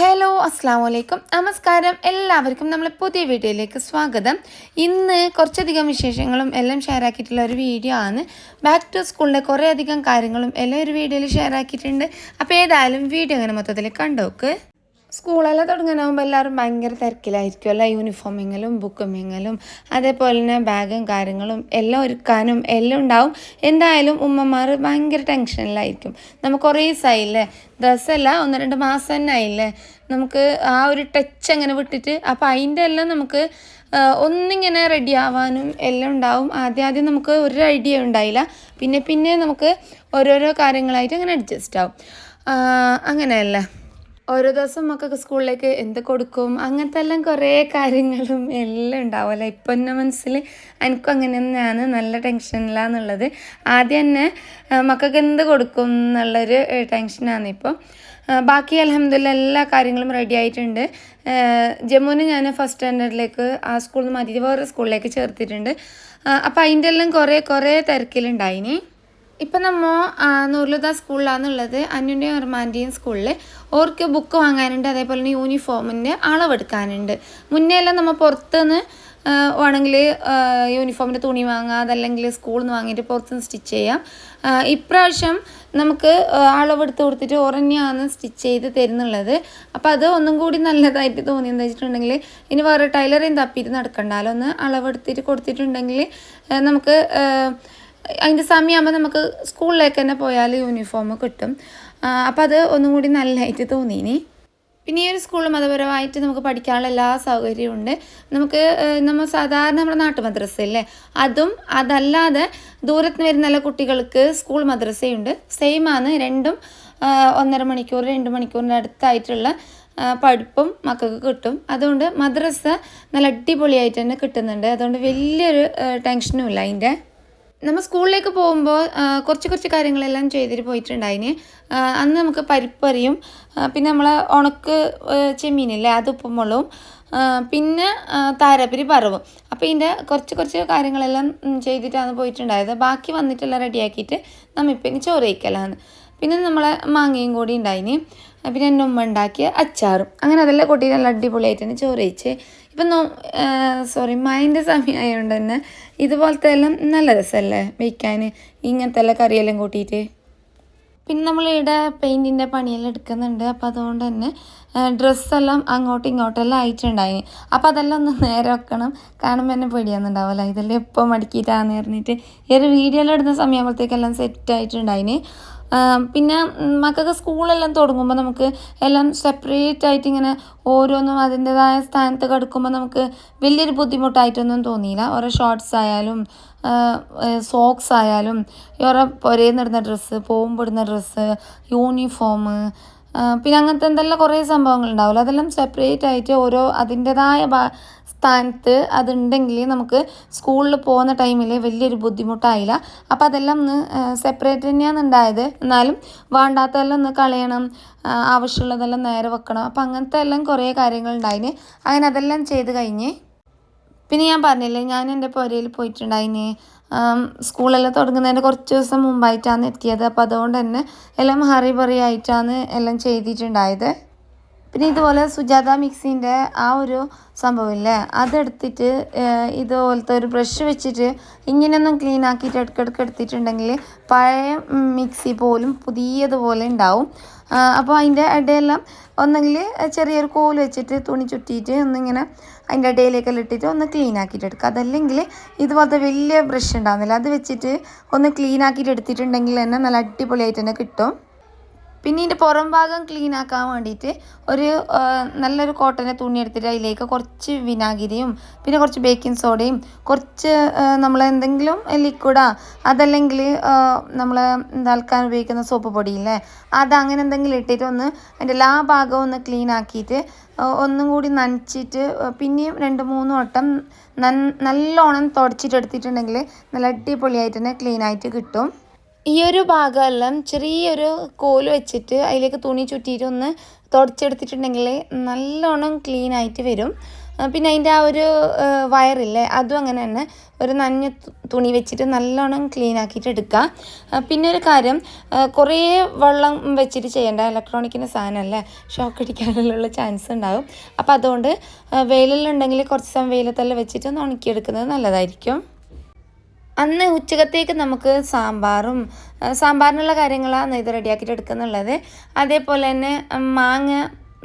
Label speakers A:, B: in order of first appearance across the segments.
A: Hello അസ്സാം വലൈക്കും നമസ്കാരം. എല്ലാവർക്കും നമ്മളെ പുതിയ വീഡിയോയിലേക്ക് സ്വാഗതം. ഇന്ന് കുറച്ചധികം വിശേഷങ്ങളും എല്ലാം ഷെയർ ആക്കിയിട്ടുള്ള ഒരു വീഡിയോ ആണ്. ബാക്ക് ടു സ്കൂളിന്റെ കുറേ അധികം കാര്യങ്ങളും എല്ലാം ഒരു വീഡിയോയിൽ ഷെയർ ആക്കിയിട്ടുണ്ട്. അപ്പോൾ ഏതായാലും വീഡിയോ അങ്ങനെ മൊത്തത്തിൽ കണ്ടോക്ക്. സ്കൂളെല്ലാം തുടങ്ങാനാകുമ്പോൾ എല്ലാവരും ഭയങ്കര തിരക്കിലായിരിക്കും. അല്ല യൂണിഫോമിങ്ങലും ബുക്കുമിങ്ങലും അതേപോലെ തന്നെ ബാഗും കാര്യങ്ങളും എല്ലാം ഒരുക്കാനും എല്ലാം ഉണ്ടാവും. എന്തായാലും ഉമ്മമാർ ഭയങ്കര ടെൻഷനിലായിരിക്കും നമുക്ക് കുറേ ദിവസമായില്ലേ ദിവസമല്ല ഒന്ന് രണ്ട് മാസം തന്നെ ആയില്ലേ? നമുക്ക് ആ ഒരു ടച്ച് അങ്ങനെ വിട്ടിട്ട് അപ്പോൾ അതിന്റെ എല്ലാം നമുക്ക് ഒന്നിങ്ങനെ റെഡി ആവാനും എല്ലാം ഉണ്ടാവും. ആദ്യം ആദ്യം നമുക്ക് ഒരു ഐഡിയ ഉണ്ടായില്ല. പിന്നെ പിന്നെ നമുക്ക് ഓരോരോ കാര്യങ്ങളായിട്ട് അങ്ങനെ അഡ്ജസ്റ്റ് ആവും. അങ്ങനെയല്ലേ? ഓരോ ദിവസം മക്കൾക്ക് സ്കൂളിലേക്ക് എന്ത് കൊടുക്കും? അങ്ങനത്തെ എല്ലാം കുറേ കാര്യങ്ങളും എല്ലാം ഉണ്ടാവുമല്ലോ ഇപ്പം എന്റെ മനസ്സിൽ എനിക്കും അങ്ങനെ തന്നെയാണ് നല്ല ടെൻഷനിലാന്നുള്ളത്. ആദ്യം തന്നെ മക്കൾക്ക് എന്ത് കൊടുക്കും എന്നുള്ളൊരു ടെൻഷനാണ് ഇപ്പോൾ ബാക്കി അലഹമ്മദില്ല എല്ലാ കാര്യങ്ങളും റെഡി ആയിട്ടുണ്ട്. ജമ്മുവിന് ഞാൻ ഫസ്റ്റ് സ്റ്റാൻഡേർഡിലേക്ക് ആ സ്കൂളിൽ നിന്ന് മാറ്റിയിട്ട് വേറെ സ്കൂളിലേക്ക് ചേർത്തിട്ടുണ്ട്. അപ്പോൾ അതിന്റെ എല്ലാം കുറേ കുറേ തിരക്കിലുണ്ടായിനി. ഇപ്പം നമ്മ നൂർലുദ സ്കൂളിലാണെന്നുള്ളത് അന്യുന്റെയും അർമാന്റെയും സ്കൂളിൽ ഓർക്ക് ബുക്ക് വാങ്ങാനുണ്ട് അതേപോലെ തന്നെ യൂണിഫോമിന്റെ അളവെടുക്കാനുണ്ട്. മുന്നേ എല്ലാം നമ്മൾ പുറത്തുനിന്ന് വേണമെങ്കിൽ യൂണിഫോമിന്റെ തുണി വാങ്ങാം അതല്ലെങ്കിൽ സ്കൂളിൽ നിന്ന് വാങ്ങിയിട്ട് പുറത്തുനിന്ന് സ്റ്റിച്ച് ചെയ്യാം. ഇപ്രാവശ്യം നമുക്ക് അളവെടുത്ത് കൊടുത്തിട്ട് ഓറന്നെയാണ് സ്റ്റിച്ച് ചെയ്ത് തരുന്നുള്ളത്. അപ്പോൾ അത് ഒന്നും കൂടി നല്ലതായിട്ട് തോന്നി. എന്താ വെച്ചിട്ടുണ്ടെങ്കിൽ ഇനി വേറെ ടൈലറേയും തപ്പിയിട്ട് നടക്കണ്ടാലോ ഒന്ന് അളവെടുത്തിട്ട് കൊടുത്തിട്ടുണ്ടെങ്കിൽ നമുക്ക് അതിന്റെ സമയമാകുമ്പോൾ നമുക്ക് സ്കൂളിലേക്ക് തന്നെ പോയാൽ യൂണിഫോം കിട്ടും. അപ്പോൾ അത് ഒന്നും കൂടി നല്ലതായിട്ട് തോന്നിയിനി പിന്നെ ഈ ഒരു സ്കൂളിൽ മതപരമായിട്ട് നമുക്ക് പഠിക്കാനുള്ള എല്ലാ സൗകര്യവും ഉണ്ട്. നമുക്ക് നമ്മൾ സാധാരണ നമ്മുടെ നാട്ടു മദ്രസ അല്ലേ അതും അതല്ലാതെ ദൂരത്ത് വരുന്ന എല്ലാ കുട്ടികൾക്ക് സ്കൂൾ മദ്രസയുണ്ട്. സെയിം ആണ് രണ്ടും ഒന്നര മണിക്കൂർ രണ്ട് മണിക്കൂറിന്റെ അടുത്തായിട്ടുള്ള പഠിപ്പും മക്കൾക്ക് കിട്ടും. അതുകൊണ്ട് മദ്രസ നല്ല അടിപൊളിയായിട്ട് തന്നെ കിട്ടുന്നുണ്ട്. അതുകൊണ്ട് വലിയൊരു ടെൻഷനും ഇല്ല അതിന്റെ നമ്മൾ സ്കൂളിലേക്ക് പോകുമ്പോൾ കുറച്ച് കുറച്ച് കാര്യങ്ങളെല്ലാം ചെയ്തിട്ട് പോയിട്ടുണ്ടായിന്. അന്ന് നമുക്ക് പരിപ്പറിയും പിന്നെ നമ്മൾ ഉണക്ക് ചെമ്മീനില്ലേ അത് ഉപ്പും മുളകും പിന്നെ താരപ്പിരി പറവും. അപ്പോൾ ഇതിന്റെ കുറച്ച് കുറച്ച് കാര്യങ്ങളെല്ലാം ചെയ്തിട്ടാണ് പോയിട്ടുണ്ടായത്. ബാക്കി വന്നിട്ടെല്ലാം റെഡിയാക്കിയിട്ട് നമ്മ ഇപ്പം ഇനി ചോറ് കഴിക്കലാണ്. പിന്നെ നമ്മളെ മാങ്ങയും കൂടി ഉണ്ടായിന്. പിന്നെ എന്റെ ഉമ്മ ഉണ്ടാക്കിയ അച്ചാറും. അങ്ങനെ അതെല്ലാം കൂട്ടി നല്ല അടിപൊളിയായിട്ട് തന്നെ ചോറ് കഴിച്ച്. ഇപ്പം നോ സോറി മൈന്റെ സമയമായതുകൊണ്ട് തന്നെ ഇതുപോലത്തെ എല്ലാം നല്ല രസമല്ലേ വയ്ക്കാൻ ഇങ്ങനത്തെ എല്ലാം കറിയെല്ലാം കൂട്ടിയിട്ട്? പിന്നെ നമ്മളിവിടെ പെയിന്റിന്റെ പണിയെല്ലാം എടുക്കുന്നുണ്ട്. അപ്പോൾ അതുകൊണ്ട് തന്നെ ഡ്രസ്സെല്ലാം അങ്ങോട്ടും ഇങ്ങോട്ടെല്ലാം ആയിട്ടുണ്ടായി. അപ്പോൾ അതെല്ലാം ഒന്ന് നേരെ വെക്കണം. കാണുമ്പോൾ തന്നെ പേടിയാകുന്നുണ്ടാവില്ല ഇതെല്ലാം എപ്പോൾ മടക്കിയിട്ടാന്ന് പറഞ്ഞിട്ട് ഈ ഒരു വീഡിയോ എല്ലാം ഇടുന്ന സമയമാകുമ്പോഴത്തേക്കെല്ലാം സെറ്റ് ആയിട്ടുണ്ടായിന്. പിന്നെ മക്കൾക്ക് സ്കൂളെല്ലാം തുടങ്ങുമ്പോൾ നമുക്ക് എല്ലാം സെപ്പറേറ്റ് ആയിട്ട് ഇങ്ങനെ ഓരോന്നും അതിന്റെതായ സ്ഥാനത്ത് കടക്കുമ്പോൾ നമുക്ക് വലിയൊരു ബുദ്ധിമുട്ടായിട്ടൊന്നും തോന്നിയില്ല. ഓരോ ഷോർട്ട്സ് ആയാലും സോക്സ് ആയാലും ഓരോ പുരയിന്നിടുന്ന ഡ്രസ്സ് പോകുമ്പോൾ ഇടുന്ന ഡ്രസ്സ് യൂണിഫോം പിന്നെ അങ്ങനത്തെ എന്തെല്ലാം കുറേ സംഭവങ്ങൾ ഉണ്ടാവില്ല അതെല്ലാം സെപ്പറേറ്റ് ആയിട്ട് ഓരോ അതിന്റെതായ സ്ഥാനത്ത് അതുണ്ടെങ്കിൽ നമുക്ക് സ്കൂളിൽ പോകുന്ന ടൈമിൽ വലിയൊരു ബുദ്ധിമുട്ടായില്ല. അപ്പം അതെല്ലാം ഒന്ന് സെപ്പറേറ്റ് തന്നെയാണ് ഉണ്ടായത്. എന്നാലും വേണ്ടാത്തതെല്ലാം ഒന്ന് കളയണം ആവശ്യമുള്ളതെല്ലാം നേരെ വെക്കണം. അപ്പം അങ്ങനത്തെ എല്ലാം കുറേ കാര്യങ്ങൾ ഉണ്ടായിന് അങ്ങനെ അതെല്ലാം ചെയ്ത് കഴിഞ്ഞ് പിന്നെ ഞാൻ പറഞ്ഞില്ലേ ഞാൻ എന്റെ പുരയിൽ പോയിട്ടുണ്ടായിന്. സ്കൂളെല്ലാം തുടങ്ങുന്നതിന്റെ കുറച്ച് ദിവസം മുമ്പായിട്ടാണ് എത്തിയത്. അപ്പോൾ അതുകൊണ്ട് തന്നെ എല്ലാം ഹറി ബറി ആയിട്ടാണ് എല്ലാം ചെയ്തിട്ടുണ്ടായത്. പിന്നെ ഇതുപോലെ സുജാത മിക്സിന്റെ ആ ഒരു സംഭവമില്ലേ? അതെടുത്തിട്ട് ഏഹ്, ഇതുപോലത്തെ ഒരു ബ്രഷ് വെച്ചിട്ട് ഇങ്ങനെയൊന്നും ക്ലീൻ ആക്കിയിട്ട് ഇടയ്ക്കിടയ്ക്ക് എടുത്തിട്ടുണ്ടെങ്കിൽ പഴയ മിക്സി പോലും പുതിയതുപോലെ ഉണ്ടാവും. അപ്പോൾ അതിന്റെ ഇടയെല്ലാം ഒന്നെങ്കിൽ ചെറിയൊരു കോൽ വെച്ചിട്ട് തുണി ചുറ്റിയിട്ട് ഒന്നിങ്ങനെ അതിന്റെ ഇടയിലേക്കെല്ലാം ഇട്ടിട്ട് ഒന്ന് ക്ലീൻ ആക്കിയിട്ട് എടുക്കുക. അതല്ലെങ്കിൽ ഇതുപോലത്തെ വലിയ ബ്രഷ് ഉണ്ടാകുന്നില്ല അത് വെച്ചിട്ട് ഒന്ന് ക്ലീൻ ആക്കിയിട്ട് എടുത്തിട്ടുണ്ടെങ്കിൽ തന്നെ നല്ല അടിപൊളിയായിട്ട് തന്നെ കിട്ടും. പിന്നെ ഇതിന്റെ പുറം ഭാഗം ക്ലീൻ ആക്കാൻ വേണ്ടിയിട്ട് ഒരു നല്ലൊരു കോട്ടന്റെ തുണി എടുത്തിട്ട് അതിലേക്ക് കുറച്ച് വിനാഗിരിയും പിന്നെ കുറച്ച് ബേക്കിംഗ് സോഡയും കുറച്ച് നമ്മൾ എന്തെങ്കിലും ലിക്വിഡാ അതല്ലെങ്കിൽ നമ്മൾ എന്താൽക്കാൻ ഉപയോഗിക്കുന്ന സോപ്പ് പൊടിയില്ലേ അത് അങ്ങനെ എന്തെങ്കിലും ഇട്ടിട്ട് ഒന്ന് അതിന്റെ എല്ലാ ഭാഗവും ഒന്ന് ക്ലീൻ ആക്കിയിട്ട് ഒന്നും കൂടി നനച്ചിട്ട് പിന്നെയും രണ്ട് മൂന്ന് വട്ടം നൻ നല്ലോണം തുടച്ചിട്ട് എടുത്തിട്ടുണ്ടെങ്കിൽ നല്ല അടിപൊളിയായിട്ട് തന്നെ ക്ലീൻ ആയിട്ട് കിട്ടും. ഈ ഒരു ഭാഗമെല്ലാം ചെറിയൊരു കോൽ വെച്ചിട്ട് അതിലേക്ക് തുണി ചുറ്റിയിട്ട് ഒന്ന് തുടച്ചെടുത്തിട്ടുണ്ടെങ്കിൽ നല്ലോണം ക്ലീൻ ആയിട്ട് വരും. പിന്നെ അതിന്റെ ആ ഒരു വയറില്ലേ അതും അങ്ങനെ തന്നെ ഒരു നനഞ്ഞ തുണി വെച്ചിട്ട് നല്ലോണം ക്ലീൻ ആക്കിയിട്ട് എടുക്കുക. പിന്നെ ഒരു കാര്യം കുറേ വെള്ളം വെച്ചിട്ട് ചെയ്യേണ്ട ഇലക്ട്രോണിക്കിന്റെ സാധനമല്ലേ? ഷോക്ക് അടിക്കാനുള്ള ചാൻസ് ഉണ്ടാകും അപ്പോൾ അതുകൊണ്ട് വെയിലുണ്ടെങ്കിൽ കുറച്ച് സമയം വെയിലത്തെല്ലാം വെച്ചിട്ട് ഒന്ന് ഉണക്കിയെടുക്കുന്നത് നല്ലതായിരിക്കും. അന്ന് ഉച്ചകത്തേക്ക് നമുക്ക് സാമ്പാറും സാമ്പാറിനുള്ള കാര്യങ്ങളാണ് ഇത് റെഡിയാക്കിയിട്ട് എടുക്കുന്നുള്ളത്. അതേപോലെ തന്നെ മാങ്ങ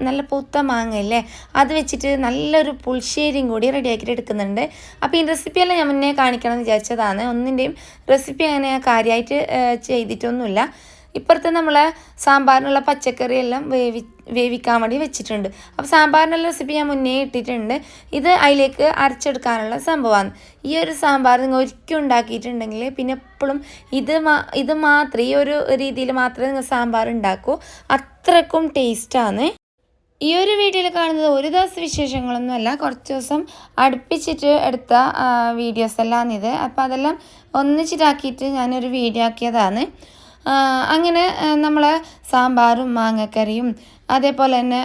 A: നല്ല പൂത്ത മാങ്ങ ഇല്ലേ അത് വെച്ചിട്ട് നല്ലൊരു പുളിശ്ശേരിയും കൂടി റെഡിയാക്കിയിട്ട് എടുക്കുന്നുണ്ട്. അപ്പോൾ ഈ റെസിപ്പിയെല്ലാം ഞാൻ മുന്നേ കാണിക്കണം എന്ന് വിചാരിച്ചതാണ്. ഒന്നിന്റെയും റെസിപ്പി അങ്ങനെ കാര്യമായിട്ട് ചെയ്തിട്ടൊന്നുമില്ല. ഇപ്പുറത്ത് നമ്മളെ സാമ്പാറിനുള്ള പച്ചക്കറി എല്ലാം വേവി വേവിക്കാൻ വേണ്ടി വെച്ചിട്ടുണ്ട്. അപ്പോൾ സാമ്പാറിനുള്ള റെസിപ്പി ഞാൻ മുന്നേ ഇട്ടിട്ടുണ്ട്. ഇത് അതിലേക്ക് അരച്ചെടുക്കാനുള്ള സംഭവമാണ്. ഈ ഒരു സാമ്പാർ നിങ്ങൾ ഒരിക്കലും ഉണ്ടാക്കിയിട്ടുണ്ടെങ്കിൽ പിന്നെ എപ്പോഴും ഇത് മാ ഇത് മാത്രം ഈ ഒരു രീതിയിൽ മാത്രമേ നിങ്ങൾ സാമ്പാർ ഉണ്ടാക്കൂ. അത്രക്കും ടേസ്റ്റാണ് ഈ ഒരു വീഡിയോയിൽ കാണുന്നത് ഒരു ദിവസം വിശേഷങ്ങളൊന്നുമല്ല കുറച്ച് ദിവസം അടുപ്പിച്ചിട്ട് എടുത്ത വീഡിയോസ് എല്ലാം ഇത് അപ്പോൾ അതെല്ലാം ഒന്നിച്ചിട്ടാക്കിയിട്ട് ഞാനൊരു വീഡിയോ ആക്കിയതാണ്. അങ്ങനെ നമ്മൾ സാമ്പാറും മാങ്ങക്കറിയും അതേപോലെ തന്നെ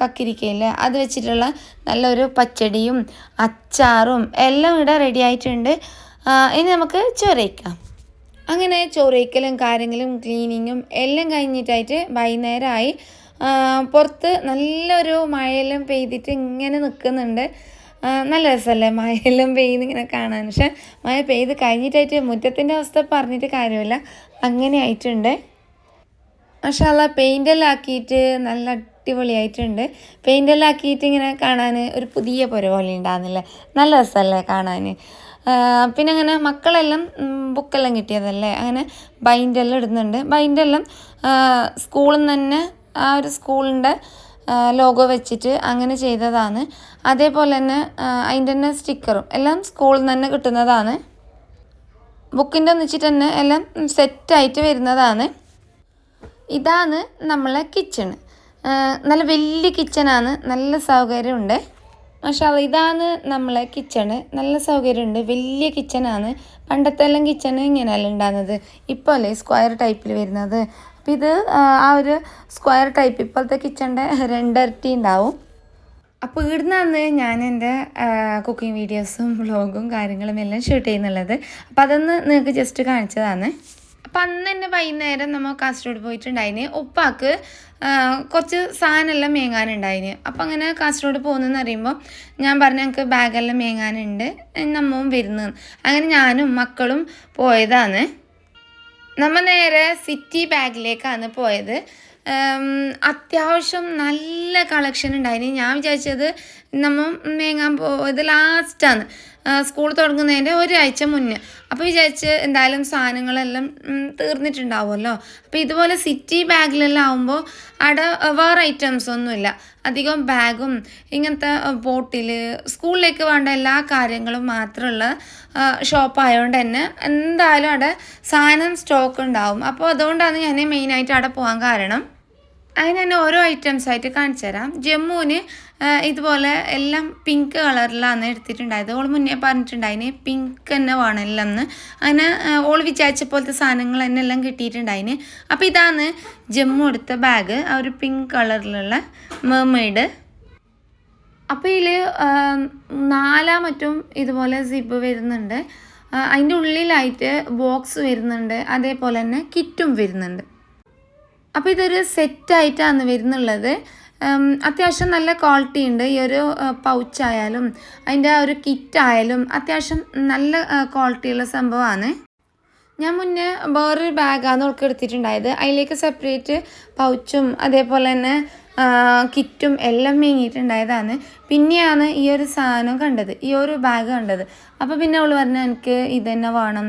A: കക്കിരിക്കയില്ലേ അത് വെച്ചിട്ടുള്ള നല്ലൊരു പച്ചടിയും അച്ചാറും എല്ലാം ഇവിടെ റെഡി ആയിട്ടുണ്ട്. ഇനി നമുക്ക് ചോറയ്ക്കാം അങ്ങനെ ചോറയ്ക്കലും കാര്യങ്ങളും ക്ലീനിങ്ങും എല്ലാം കഴിഞ്ഞിട്ടായിട്ട് വൈകുന്നേരമായി പുറത്ത് നല്ലൊരു മഴയെല്ലാം പെയ്തിട്ട് ഇങ്ങനെ നിൽക്കുന്നുണ്ട്. നല്ല രസമല്ലേ മഴയെല്ലാം പെയ്യുന്നിങ്ങനെ കാണാൻ. പക്ഷെ മഴ പെയ്ത് കഴിഞ്ഞിട്ടായിട്ട് മുറ്റത്തിന്റെ അവസ്ഥ പറഞ്ഞിട്ട് കാര്യമില്ല. അങ്ങനെ ആയിട്ടുണ്ട്. മഷാല പെയിന്റെല്ലാം ആക്കിയിട്ട് നല്ല അടിപൊളിയായിട്ടുണ്ട്. പെയിന്റെല്ലാം ആക്കിയിട്ട് ഇങ്ങനെ കാണാൻ ഒരു പുതിയ പുര പോലെ ഉണ്ടാകുന്നില്ലേ നല്ല രസമല്ലേ കാണാൻ. പിന്നെ അങ്ങനെ മക്കളെല്ലാം ബുക്കെല്ലാം കിട്ടിയതല്ലേ? അങ്ങനെ ബൈൻഡെല്ലാം ഇടുന്നുണ്ട്. ബൈൻഡെല്ലാം സ്കൂളിൽ നിന്ന് തന്നെ ആ ഒരു സ്കൂളിന്റെ ലോഗോ വെച്ചിട്ട് അങ്ങനെ ചെയ്തതാണ്. അതേപോലെ തന്നെ അതിന്റെ തന്നെ സ്റ്റിക്കറും എല്ലാം സ്കൂളിൽ നിന്ന് തന്നെ കിട്ടുന്നതാണ്. ബുക്കിന്റെ ഒന്നിച്ചിട്ട് തന്നെ എല്ലാം സെറ്റായിട്ട് വരുന്നതാണ്. ഇതാണ് നമ്മളെ കിച്ചൺ നല്ല വലിയ കിച്ചണാണ് നല്ല സൗകര്യമുണ്ട്. മഷാല ഇതാണ് നമ്മളെ കിച്ചണ് നല്ല സൗകര്യമുണ്ട്. വലിയ കിച്ചണാണ് പണ്ടത്തെ എല്ലാം കിച്ചണ് ഇങ്ങനെയല്ല ഉണ്ടാകുന്നത് ഇപ്പോൾ അല്ലേ സ്ക്വയർ ടൈപ്പിൽ വരുന്നത്. അപ്പോൾ ഇത് ആ, ഒരു സ്ക്വയർ ടൈപ്പ് ഇപ്പോഴത്തെ കിച്ചണിന്റെ രണ്ടരട്ടി ഉണ്ടാവും. അപ്പോൾ ഇവിടുന്നാണ് ഞാൻ എന്റെ കുക്കിംഗ് വീഡിയോസും വ്ളോഗും കാര്യങ്ങളും എല്ലാം ഷൂട്ട് ചെയ്യുന്നുള്ളത്. അപ്പോൾ അതൊന്ന് നിങ്ങൾക്ക് ജസ്റ്റ് കാണിച്ചതാണ് അപ്പം അന്ന് തന്നെ വൈകുന്നേരം നമ്മൾ കാസർഗോഡ് പോയിട്ടുണ്ടായിന്. ഉപ്പാക്ക് കുറച്ച് സാധനമെല്ലാം മേങ്ങാനുണ്ടായിന്. അപ്പം അങ്ങനെ കാസർഗോഡ് പോകുന്നതെന്ന് പറയുമ്പോൾ ഞാൻ പറഞ്ഞു ഞങ്ങൾക്ക് ബാഗെല്ലാം മേങ്ങാനുണ്ട്. നമ്മവും വരുന്നു. അങ്ങനെ ഞാനും മക്കളും പോയതാണ് നമ്മൾ നേരെ സിറ്റി ബാഗിലേക്കാണ് പോയത്. അത്യാവശ്യം നല്ല കളക്ഷൻ ഉണ്ടായിന് ഞാൻ വിചാരിച്ചത് നമ്മൾ മേങ്ങാൻ പോയത് ലാസ്റ്റാണ് സ്കൂൾ തുടങ്ങുന്നതിന്റെ ഒരാഴ്ച മുന്നേ. അപ്പോൾ വിചാരിച്ച് എന്തായാലും സാധനങ്ങളെല്ലാം തീർന്നിട്ടുണ്ടാവുമല്ലോ. അപ്പോൾ ഇതുപോലെ സിറ്റി ബാഗിലെല്ലാം ആകുമ്പോൾ അവിടെ വേറെ ഐറ്റംസ് ഒന്നുമില്ല. അധികം ബാഗും ഇങ്ങനത്തെ ബോട്ടിൽ സ്കൂളിലേക്ക് വേണ്ട എല്ലാ കാര്യങ്ങളും മാത്രമുള്ള ഷോപ്പായതുകൊണ്ട് തന്നെ എന്തായാലും അവിടെ സാധനം സ്റ്റോക്ക് ഉണ്ടാവും. അപ്പോൾ അതുകൊണ്ടാണ് ഞാൻ മെയിനായിട്ട് അവിടെ പോകാൻ കാരണം. അത് ഞാൻ ഓരോ ഐറ്റംസ് ആയിട്ട് കാണിച്ചു തരാം. ജമ്മുവിന് ഇതുപോലെ എല്ലാം പിങ്ക് കളറിലാണ് എടുത്തിട്ടുണ്ടായത്. ഓൾ മുന്നേ പറഞ്ഞിട്ടുണ്ടായിന് പിങ്ക് തന്നെ വേണം എല്ലാം എന്ന് ഓൾ വിചാരിച്ച പോലത്തെ സാധനങ്ങൾ തന്നെ എല്ലാം കിട്ടിയിട്ടുണ്ടായിന്. അപ്പോൾ ഇതാണ് ജമ്മു എടുത്ത ബാഗ് ആ ഒരു പിങ്ക് കളറിലുള്ള മെർമെയ്ഡ് അപ്പോൾ ഇതിൽ നാലാ മറ്റും ഇതുപോലെ സിബ് വരുന്നുണ്ട്. അതിന്റെ ഉള്ളിലായിട്ട് ബോക്സ് വരുന്നുണ്ട്. അതേപോലെ തന്നെ കിറ്റും വരുന്നുണ്ട്. അപ്പോൾ ഇതൊരു സെറ്റായിട്ടാണ് വരുന്നുള്ളത്. അത്യാവശ്യം നല്ല ക്വാളിറ്റി ഉണ്ട്. ഈ ഒരു പൗച്ചായാലും അതിന്റെ ആ ഒരു കിറ്റായാലും അത്യാവശ്യം നല്ല ക്വാളിറ്റിയുള്ള സംഭവമാണ് ഞാൻ മുന്നേ വേറൊരു ബാഗാണ് ഉൾക്കെടുത്തിട്ടുണ്ടായത് അതിലേക്ക് സെപ്പറേറ്റ് പൗച്ചും അതേപോലെ തന്നെ കിറ്റും എല്ലാം മേങ്ങിയിട്ടുണ്ടായതാണ്. പിന്നെയാണ് ഈ ഒരു സാധനം കണ്ടത്. ഈ ഒരു ബാഗ് കണ്ടത്. അപ്പോൾ പിന്നെ അവൾ പറഞ്ഞു എനിക്ക് ഇത് തന്നെ വേണം.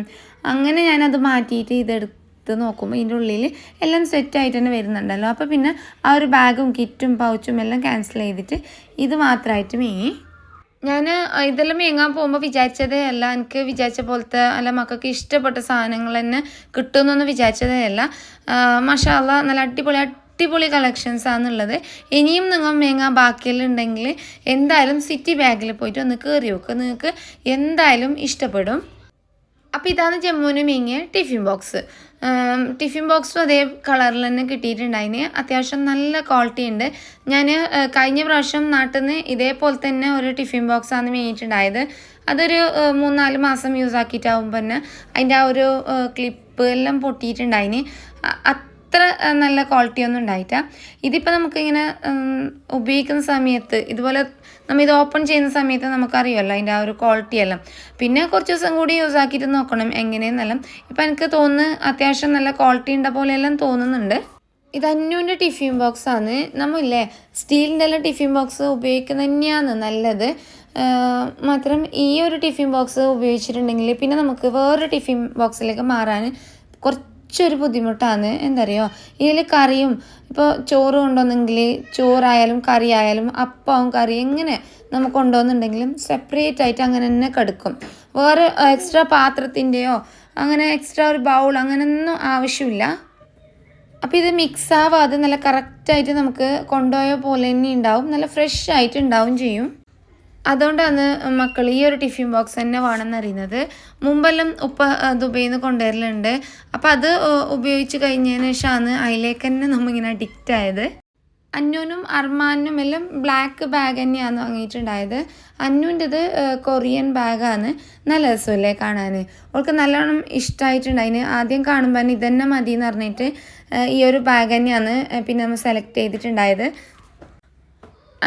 A: അങ്ങനെ ഞാനത് മാറ്റിയിട്ട് ഇതെടുത്ത് നോക്കുമ്പോൾ ഇതിന്റെ ഉള്ളിൽ എല്ലാം സെറ്റായിട്ട് തന്നെ വരുന്നുണ്ടല്ലോ. അപ്പോൾ പിന്നെ ആ ഒരു ബാഗും കിറ്റും പൗച്ചും എല്ലാം ക്യാൻസൽ ചെയ്തിട്ട് ഇത് മാത്രമായിട്ട് മേങ്ങി ഞാൻ ഇതെല്ലാം മേങ്ങാൻ പോകുമ്പോൾ വിചാരിച്ചതേ അല്ല. എനിക്ക് വിചാരിച്ച പോലത്തെ അല്ല മക്കൾക്ക് ഇഷ്ടപ്പെട്ട സാധനങ്ങൾ തന്നെ കിട്ടുമെന്നൊന്നും വിചാരിച്ചതേ അല്ല. മഷാല നല്ല അടിപൊളി അടിപൊളി കളക്ഷൻസ് ആണുള്ളത് ഇനിയും നിങ്ങൾ മേങ്ങാൻ ബാക്കിയെല്ലാം ഉണ്ടെങ്കിൽ എന്തായാലും സിറ്റി ബാഗിൽ പോയിട്ട് ഒന്ന് കയറി നോക്കുക നിങ്ങൾക്ക് എന്തായാലും ഇഷ്ടപ്പെടും. അപ്പോൾ ഇതാണ് ജമ്മുവിന് മേങ്ങിയ ടിഫിൻ ബോക്സ് ടിഫിൻ ബോക്സും അതേ കളറിൽ തന്നെ കിട്ടിയിട്ടുണ്ടായിന്. അത്യാവശ്യം നല്ല ക്വാളിറ്റി ഉണ്ട്. ഞാൻ കഴിഞ്ഞ പ്രാവശ്യം നാട്ടിൽ നിന്ന് ഇതേപോലെ തന്നെ ഒരു ടിഫിൻ ബോക്സാണ് മേടിച്ചിട്ടുണ്ടായത്. അതൊരു മൂന്നാൽ മാസം യൂസ് ആക്കിയിട്ടാവുമ്പോൾ തന്നെ അതിന്റെ ആ ഒരു ക്ലിപ്പ് എല്ലാം പൊട്ടിയിട്ടുണ്ടായിന്. അത്ര നല്ല ക്വാളിറ്റി ഒന്നും ഉണ്ടായിട്ട ഇതിപ്പോൾ നമുക്കിങ്ങനെ ഉപയോഗിക്കുന്ന സമയത്ത് ഇതുപോലെ നമ്മൾ ഇത് ഓപ്പൺ ചെയ്യുന്ന സമയത്ത് നമുക്കറിയുമല്ലോ അതിന്റെ ആ ഒരു ക്വാളിറ്റി എല്ലാം. പിന്നെ കുറച്ച് ദിവസം കൂടി യൂസ് ആക്കിയിട്ട് നോക്കണം എങ്ങനെയെന്നെല്ലാം. ഇപ്പം എനിക്ക് തോന്നുന്നു അത്യാവശ്യം നല്ല ക്വാളിറ്റി ഉണ്ട പോലെയെല്ലാം തോന്നുന്നുണ്ട്. ഇത് അന്നുവിന്റെ ടിഫിൻ ബോക്സ് ആണ്. നമ്മളില്ലേ സ്റ്റീലിന്റെ എല്ലാം ടിഫിൻ ബോക്സ് ഉപയോഗിക്കുന്നത് തന്നെയാണ് നല്ലത് മാത്രം ഈ ഒരു ടിഫിൻ ബോക്സ് ഉപയോഗിച്ചിട്ടുണ്ടെങ്കിൽ പിന്നെ നമുക്ക് വേറൊരു ടിഫിൻ ബോക്സിലേക്ക് മാറാൻ കുറച്ചൊരു ബുദ്ധിമുട്ടാണ്. എന്തറിയോ? ഇതിൽ കറിയും ഇപ്പോൾ ചോറ് കൊണ്ടുവന്നെങ്കിൽ ചോറായാലും കറി ആയാലും അപ്പവും കറി എങ്ങനെ നമുക്ക് കൊണ്ടുവന്നുണ്ടെങ്കിലും സെപ്പറേറ്റ് ആയിട്ട് അങ്ങനെ തന്നെ കെടുക്കും. വേറെ എക്സ്ട്രാ പാത്രത്തിന്റെയോ അങ്ങനെ എക്സ്ട്രാ ഒരു ബൗൾ അങ്ങനെയൊന്നും ആവശ്യമില്ല. അപ്പോൾ ഇത് മിക്സ് ആവാതെ നല്ല കറക്റ്റായിട്ട് നമുക്ക് കൊണ്ടുപോയ പോലെ തന്നെ ഉണ്ടാവും. നല്ല ഫ്രഷ് ആയിട്ട് ഉണ്ടാവും ചെയ്യും. അതുകൊണ്ടാണ് മക്കൾ ഈ ഒരു ടിഫിൻ ബോക്സ് തന്നെ വേണമെന്ന് അറിയുന്നത് മുമ്പെല്ലാം ഉപ്പ ദുബൈയിൽ നിന്ന് കൊണ്ടുവരലുണ്ട്. അപ്പോൾ അത് ഉപയോഗിച്ച് കഴിഞ്ഞതിന് ശേഷമാണ് അതിലേക്ക് തന്നെ നമ്മളിങ്ങനെ അഡിക്റ്റ് ആയത്. അന്നൂനും അർമാനും എല്ലാം ബ്ലാക്ക് ബാഗ് തന്നെയാണ് വാങ്ങിയിട്ടുണ്ടായത്. അന്നുവിന്റെത് കൊറിയൻ ബാഗാണ് നല്ല രസമല്ലേ കാണാൻ അവൾക്ക് നല്ലോണം ഇഷ്ടമായിട്ടുണ്ടായിന് ആദ്യം കാണുമ്പോൾ തന്നെ ഇതന്നെ മതി എന്ന് പറഞ്ഞിട്ട് ഈ ഒരു ബാഗ് തന്നെയാണ് പിന്നെ നമ്മൾ സെലക്ട് ചെയ്തിട്ടുണ്ടായത്.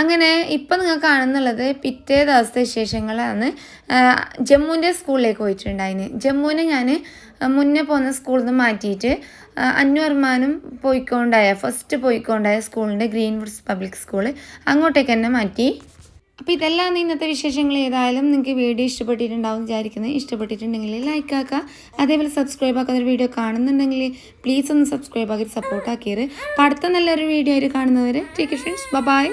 A: അങ്ങനെ ഇപ്പം നിങ്ങൾ കാണുന്നുള്ളത് പിറ്റേ ദിവസത്തെ വിശേഷങ്ങളാണ്. ജമ്മുവിന്റെ സ്കൂളിലേക്ക് പോയിട്ടുണ്ടായിന്. ജമ്മുവിനെ ഞാൻ മുന്നേ പോകുന്ന സ്കൂളിൽ നിന്ന് മാറ്റിയിട്ട് അന്വർമാനും പോയിക്കൊണ്ടായ ഫസ്റ്റ് പോയിക്കൊണ്ടായ സ്കൂളിന്റെ ഗ്രീൻവുഡ്സ് പബ്ലിക് സ്കൂൾ അങ്ങോട്ടേക്ക് തന്നെ മാറ്റി. അപ്പോൾ ഇതെല്ലാം ഇന്നത്തെ വിശേഷങ്ങൾ. ഏതായാലും നിങ്ങൾക്ക് വീഡിയോ ഇഷ്ടപ്പെട്ടിട്ടുണ്ടാവും വിചാരിക്കുന്നത് ഇഷ്ടപ്പെട്ടിട്ടുണ്ടെങ്കിൽ ലൈക്ക് ആക്കുക. അതേപോലെ സബ്സ്ക്രൈബ് ആക്കാത്ത ഒരു വീഡിയോ കാണുന്നുണ്ടെങ്കിൽ പ്ലീസ് ഒന്ന് സബ്സ്ക്രൈബ് ആക്കി സപ്പോർട്ട് ആക്കിയത് അടുത്ത നല്ലൊരു വീഡിയോ ആയിട്ട് കാണുന്നവർ ടേക്ക് ഫ്രണ്ട്സ് ബൈ